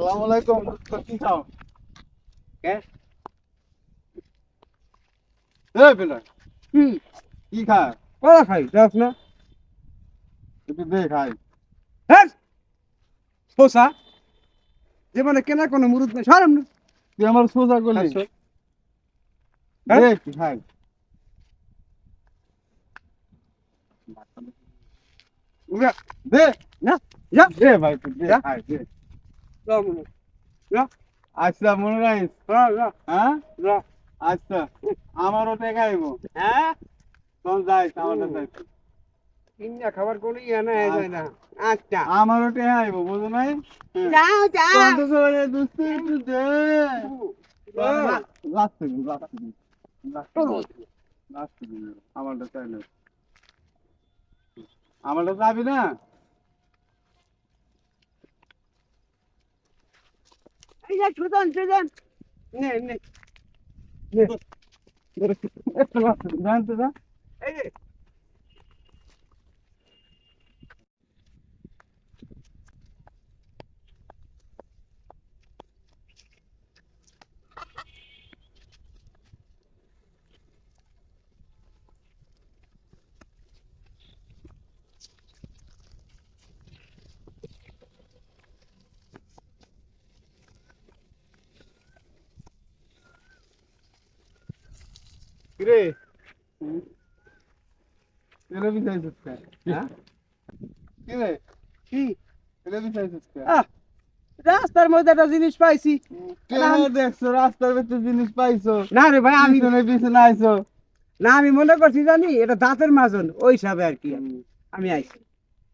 সালাম আলাইকুম। কি? খাও কে? এ বেলা কি কি খায়? কলা খাই যাস না। একটু দে খাই। হ্যাঁ শোষা যে মানে কেনা কোনো মুরুদ নেই সরম না। তুই আমার সোজা করলি। দে কি খাই। দে। না যা। দে ভাই তুই দে খাই দে। আচ্ছা মনে হ্যাঁ আচ্ছা হ্যাঁ তখন যাইস আমারও হুম। যাইস খাবার কোনো না যায় না আচ্ছা বুঝো নাই। যাও যাও তখন তো সবাই একটু দে আমারটা আমারটা চাবি না এই যে সুজন সুজন নে নে একটু লাস্ট দিন জানতে যা কিরে? এলে বিছাইছিস কে হ্যাঁ কিরে? কি? এলে বিছাইছিস কে আহ, রাস্তার মধ্যে একটা জিনিস পাইছি। কেন দেখছ? রাস্তার ভিতরে জিনিস পাইছো? না রে ভাই আমি পিছনে আইছো। না আমি মনে করছি জানি এটা দাঁতের মাজন ওই হিসাবে আর কি আমি আইছি।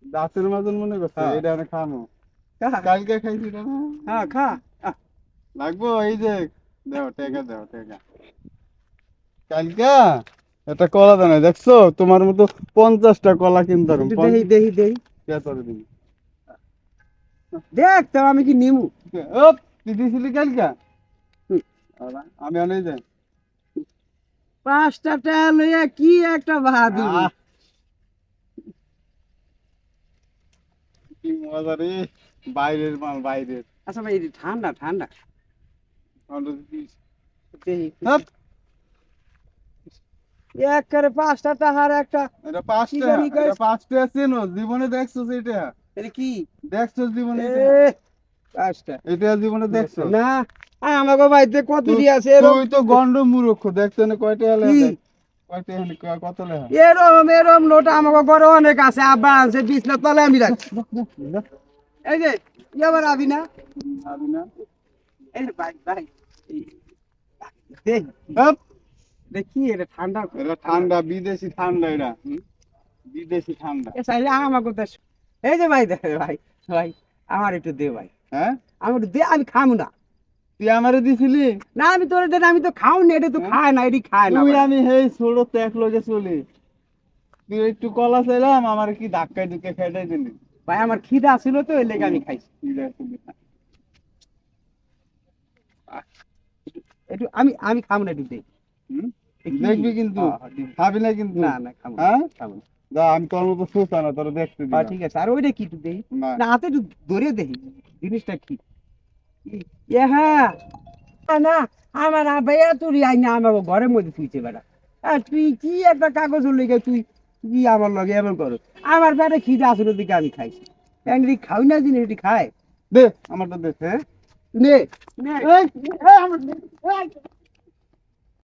দাঁতের মাজন মনে করছ? হ্যাঁ। এটা আমি খামো। খা, কালকে খাইছি না হ্যাঁ খা। আহ, লাগবো? এই যে দেও টেকা দেও টেকা। কালকে? একটা কলা দানা দেখছ? তোমার মতো পঞ্চাশটা কলা কিনতে পারব। একটু দেহি দেহি দেহি দেখ তো আমি কি নিমু? ও তুই দিছিলি কালকে? আমি অনেক যাই পাঁচটা টাকা লইয়া কি একটা দিবি? কি মজা রে বাইরের মাল বাইরের। আচ্ছা ভাই এটা ঠান্ডা ঠান্ডা। দেহি হাপ, এক করে পাঁচটা টাকার একটা। এটা পাঁচটা এটা পাঁচটা চেনো জীবনে দেখছ এটা? এটা কি? দেখছ জীবনে এটা? পাঁচটা। এটা জীবনে দেখছ না কত তুই- আছে তুই তো গন্ড মূর্খ দেখছ না কয়টা কত লেখা? এরম এরম নোট আমাকে ঘরে অনেক আছে আব্বা আনছে বিছনা তলে আমি রাখি। এই যে এবার আবি না ভাবি না এই ভাই ভাই দেখ। এটা ঠান্ডা এটা ঠান্ডা বিদেশি ঠান্ডা এটা বিদেশি ঠান্ডা। এ চাইলে আমাকে দেশ এই যে ভাই ভাই ভাই আমার একটু দে ভাই। হ্যাঁ? আমার দে আমি খামু না। তুই আমারে দিছিলি? না আমি তোর আমি তো খাও না এটা তো খায় না এটি খায় না তুই আমি হেই ছোট ত্যাগ লগে চলি। তুই একটু কলা চাইলাম আমার কি ধাক্কায় ঢুকে খেটাই দিলি? ভাই আমার খিদা ছিল তো লেগে আমি খাইছি। একটু আমি আমি খামু না একটু দে। হুম? দেখবি কিন্তু। খাবি না। কিন্তু। না না না, হ্যাঁ? না। যা আমি তোর মতো সুস্থ না তোর দেখতে দিলাম। ঠিক আছে। আর ওইটা কি একটু দেই? না। হাতে একটু ধরে দেখি জিনিসটা কি? এ হ্যাঁ। না, না আমার আবাইয়া তোর আই না আমার ঘরের মধ্যে থুইছে বেটা। আর তুই কি একটা কাগজ লেগে তুই কি আমার লগে এমন করো আমার পেটে খিদে আসলে দিকে আমি খাইছি। এমনি খাই না জিনিস এটি খায়? দে আমারটা দে হ্যাঁ? নে নে